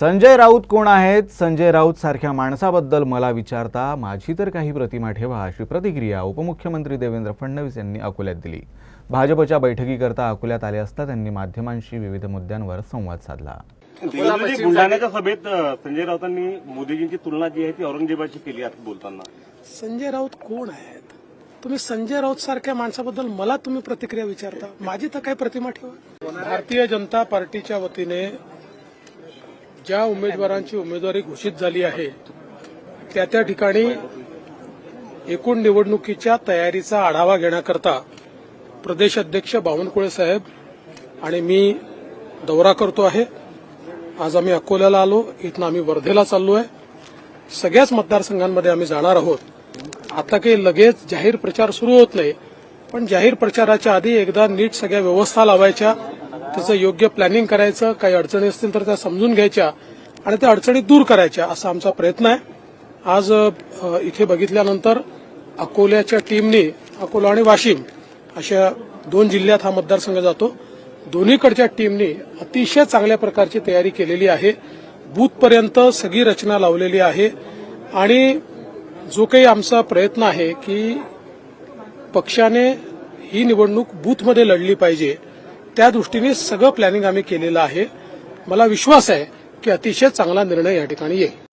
संजय राऊत कोण आहेत? संजय राऊत सारख्या माणसाबद्दल मला विचारता माझी तर काही प्रतिमा ठेवा अशी प्रतिक्रिया उपमुख्यमंत्री देवेंद्र फडणवीस यांनी अकोल्यात दिली. भाजपच्या बैठकीकरता अकोल्यात आले असता त्यांनी माध्यमांशी विविध मुद्द्यांवर संवाद साधला. बुलढाण्याच्या सभेत संजय राऊतांनी मोदीजींची तुलना जी आहे ती औरंगजेबाची केली बोलताना. संजय राऊत कोण आहेत? तुम्ही संजय राऊत सारख्या माणसाबद्दल मला तुम्ही प्रतिक्रिया विचारता? माझी तर काय प्रतिमा ठेवा. भारतीय जनता पार्टीच्या वतीने ज्या उमेदवारांची उमेदवारी घोषित झाली आहे त्या त्या ठिकाणी एकूण निवडणुकीच्या तयारीचा आढावा घेण्याकरता प्रदेश अध्यक्ष बावनकुळे साहेब आणि मी दौरा करतो आहे. आज आम्ही अकोल्याला आलो इथनं आम्ही वर्धेला चाललो आहे. सगळ्याच मतदारसंघांमध्ये आम्ही जाणार आहोत. आता काही लगेच जाहीर प्रचार सुरू होत नाही पण जाहीर प्रचाराच्या आधी एकदा नीट सगळ्या व्यवस्था लावायच्या. त्याचं योग्य प्लॅनिंग करायचं काही अडचणी असतील तर त्या समजून घ्यायच्या आणि त्या अडचणी दूर करायच्या असा आमचा प्रयत्न आहे. आज इथे बघितल्यानंतर अकोल्याच्या टीमने अकोला आणि वाशिम अशा दोन जिल्ह्यात हा मतदारसंघ जातो. दोन्हीकडच्या टीमने अतिशय चांगल्या प्रकारची तयारी केलेली आहे. बूथपर्यंत सगळी रचना लावलेली आहे. आणि जो काही आमचा प्रयत्न आहे की पक्षाने ही निवडणूक बूथमध्ये लढली पाहिजे. त्या दृष्टीने सगळं प्लॅनिंग आम्ही केलेलं आहे. मला विश्वास आहे की अतिशय चांगला निर्णय या ठिकाणी येईल.